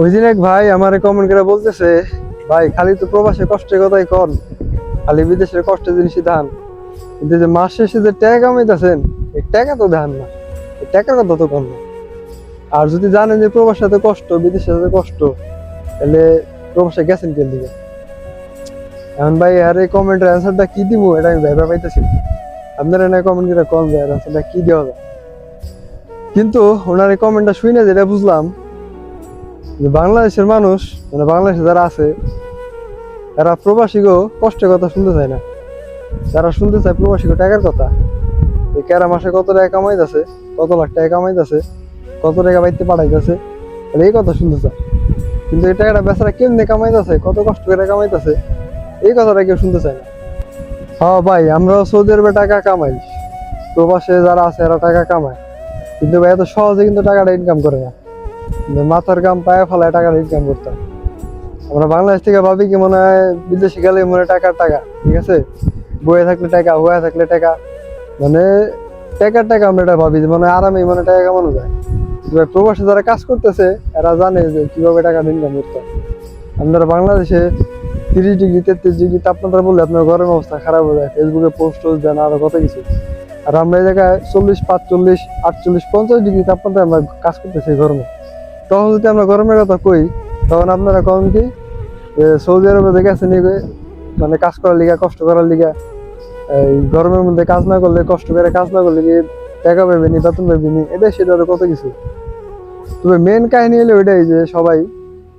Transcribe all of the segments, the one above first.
ওই দিন এক ভাই আমার কমেন্ট করে বলতেছে, ভাই, খালি তো প্রবাসে কষ্টের কথাই কন, খালি বিদেশের কষ্টের জিনিসই ধান কিন্তু যে মাস শেষে যে টাকা কামাইতেছেন, এই টাকা তো ধান না। এই টাকার কথা তো কম। না আর যদি জানেন যে প্রবাসে এত কষ্ট, বিদেশে এত কষ্ট, তাহলে প্রবাসে গেছেন কেন দিকে? এখন ভাই, আর এই কমেন্টের অ্যান্সারটা কি দিব এটা আমি ভেবে পাইতেছি না। আপনারা না কমেন্ট করে কম যায় অ্যান্সারটা কি দেওয়া যায়। কিন্তু ওনার এই কমেন্টটা শুনে যেটা বুঝলাম বাংলাদেশের মানুষ মানে বাংলাদেশে যারা আছে, তারা প্রবাসীকেও কষ্টের কথা শুনতে চায় না। তারা শুনতে চায় প্রবাসীগো টাকার কথা। এই কেরা মাসে কত টাকা কামাইতেছে, কত লাখ টাকা কামাই কামাইতেছে, কত টাকা বাইতে পাঠাইতেছে তাহলে এই কথা শুনতে চায়। কিন্তু এই টাকাটা বেচারা কেমনে কামাইতেছে, কত কষ্ট করে কামাই কামাইতেছে, এই কথাটা কেউ শুনতে চায় না। হ্যাঁ ভাই, আমরাও সৌদি আরবে টাকা কামাই। প্রবাসে যারা আছে, এরা টাকা কামায়। কিন্তু ভাই, এত সহজে কিন্তু টাকাটা ইনকাম করে না। মাথার কাম পায়ে ফেলায় টাকাটা ইনকাম করতাম আমরা বাংলাদেশ থেকে ভাবি কি মনে হয় বিদেশে গেলে মনে হয় টাকার টাকা, ঠিক আছে? বয়ে থাকলে টাকা হয়ে থাকলে টাকা। মানে টাকার টাকা আমরা এটা ভাবি মানে আরামে মানে টাকা কামানো যায়। প্রবাসে যারা কাজ করতেছে, এরা জানে যে কীভাবে টাকা ইনকাম করতে আপনারা বাংলাদেশে তিরিশ ডিগ্রি, তেত্রিশ ডিগ্রি তাপমাত্রা বললে আপনার গরম অবস্থা খারাপ হয়ে যায়। ফেসবুকে পোস্ট টোস্ট দেন, আরও কত কিছু। আর আমরা এই জায়গায় চল্লিশ, পাঁচচল্লিশ, আটচল্লিশ, পঞ্চাশ ডিগ্রি তাপমাত্রায় আমরা কাজ করতেছি গরমে। তখন যদি আমরা গরমের কথা কই, তখন আপনারা কখন কি সৌদি আরবে দেখে আছেন মানে কাজ করার লিগা, কষ্ট করার লিগা, এই গরমের মধ্যে কাজ না করলে, কষ্ট করে কাজ না করলে কি টাকা পাবে নি, বেতন নি? এটা সেটা কত কিছু। তবে মেন কাহিনী হলো ওইটাই যে সবাই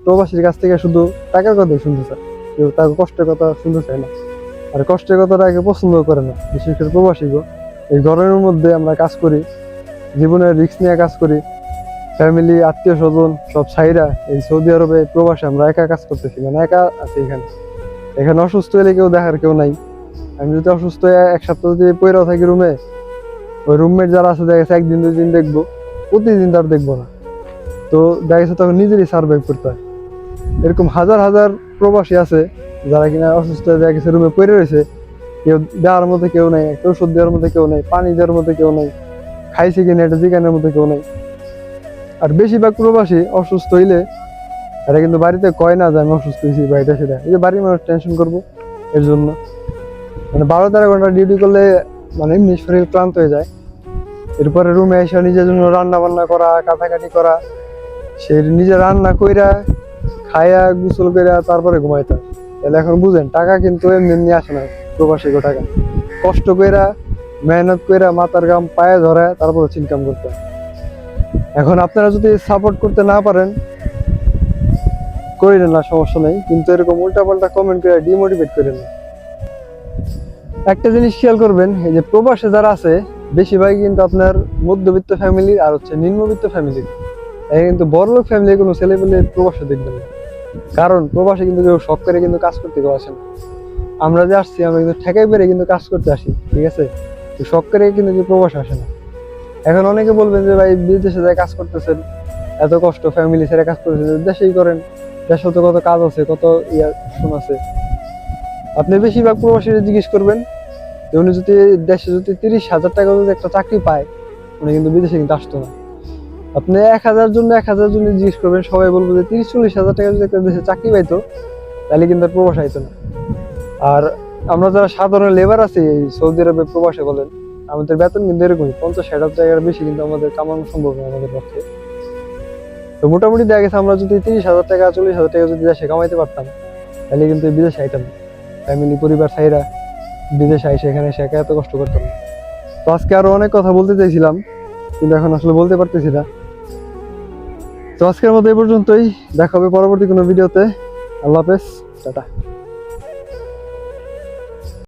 প্রবাসীর কাছ থেকে শুধু টাকার কথাই শুনতে চায়। কেউ তার কষ্টের কথা শুনতে চায় না। আর কষ্টের কথাটা আগে পছন্দ করে না, বিশেষ করে প্রবাসীগো এই গরমের মধ্যে আমরা কাজ করি, জীবনের রিস্ক নিয়ে কাজ করি ফ্যামিলি, আত্মীয় স্বজন সব সাইরা এই সৌদি আরবে প্রবাসে আমরা একা কাজ করতেছি মানে একা আছি এখানে। এখানে অসুস্থ হলে কেউ দেখার কেউ নাই। আমি যদি অসুস্থ হয়ে এক সপ্তাহ যদি পয়রাও থাকি রুমে, ওই রুমমেট যারা আছে, দেখা গেছে একদিন দুই দিন দেখব, প্রতিদিন তার দেখব না। তো দেখা গেছে তখন নিজেরই সার্ভাইভ করতে হয়। এরকম হাজার হাজার প্রবাসী আছে, যারা কিনা অসুস্থ হয়ে দেখা গেছে রুমে পড়ে রয়েছে। কেউ দেওয়ার মধ্যে কেউ নেই একটা ওষুধ দেওয়ার মধ্যে কেউ নেই, পানি দেওয়ার মধ্যে কেউ নেই, খাইছে কিনা এটা জিজ্ঞানের মধ্যে কেউ নেই। আর বেশিরভাগ প্রবাসী অসুস্থ হইলে এরা কিন্তু বাড়িতে কয় না যে আমি অসুস্থ হয়েছি বা এটা সেটা এই যে বাড়ির মানুষ টেনশন করব এর জন্য। মানে বারো তেরো ঘণ্টা ডিউটি করলে মানে এমনি শরীর ক্লান্ত হয়ে যায়। এরপরে রুমে এসে নিজের জন্য রান্না বান্না করা কাটাকাটি করা, সে নিজে রান্না কইরা খায়া, গোসল কইরা তারপরে ঘুমাইতে তাহলে এখন বুঝেন, টাকা কিন্তু এমনি এমনি আসে না প্রবাসী টাকা। কষ্ট কইরা, মেহনত কইরা মাথার গাম পায়ে ধরে তারপরে ইনকাম করতে হয়। এখন আপনারা যদি সাপোর্ট করতে না পারেন, করিলেন না, সমস্যা নেই। কিন্তু এরকম উল্টাপাল্টা কমেন্ট করে ডিমোটিভেট করেন না একটা জিনিস খেয়াল করবেন, এই যে প্রবাসে যারা আছে, বেশিরভাগই কিন্তু আপনার মধ্যবিত্ত ফ্যামিলির আর হচ্ছে নিম্নবিত্ত ফ্যামিলির কিন্তু বড়লোক ফ্যামিলি কোনো ছেলে পেলে প্রবাসে দেখবেন না। কারণ প্রবাসে কিন্তু কেউ শখ করে কিন্তু কাজ করতে কেউ আসে না। আমরা যে আসছি, আমরা কিন্তু ঠেকাই পেরে কিন্তু কাজ করতে আসি, ঠিক আছে? শখ করে কিন্তু প্রবাসে আসে না। এখন অনেকে বলবেন যে, ভাই, বিদেশে যায় কাজ করতেছেন, এত কষ্ট ফ্যামিলি ছেড়ে কাজ করতেছেন, দেশেই করেন দেশে তো কত কাজ আছে, কত ইয়া আছে। আপনি বেশিরভাগ প্রবাসীরা জিজ্ঞেস করবেন, যে উনি যদি দেশে যদি তিরিশ হাজার টাকা যদি একটা চাকরি পায়, উনি কিন্তু বিদেশে কিন্তু আসতো না। আপনি এক হাজার জন্য, এক হাজার জন্য জিজ্ঞেস করবেন, সবাই বলব যে, তিরিশ, চল্লিশ হাজার টাকা যদি একটা দেশে চাকরি পাইতো, তাহলে কিন্তু আর প্রবাস আইতো না। আর আমরা যারা সাধারণ লেবার আছি সৌদি আরবে প্রবাসে বলেন আমাদের বেতন কিন্তু এরকমই পঞ্চাশ ষাট হাজার বেশি কিন্তু আমাদের কামানো সম্ভব নয় আমাদের পক্ষে। তো মোটামুটি দেখা গেছে আমরা যদি তিরিশ হাজার টাকা, চল্লিশ হাজার টাকা যদি দেশে কামাইতে পারতাম, তাহলে কিন্তু বিদেশে আইতাম। ফ্যামিলি পরিবার সাইরা বিদেশে আইসে এখানে এসে একা এত কষ্ট করতাম। তো আজকে আরও অনেক কথা বলতে চাইছিলাম, কিন্তু এখন আসলে বলতে পারতেছি না। তো আজকের মতো এই পর্যন্তই। দেখা হবে পরবর্তী কোনো ভিডিওতে। আল্লাহ হাফেজ, টাটা।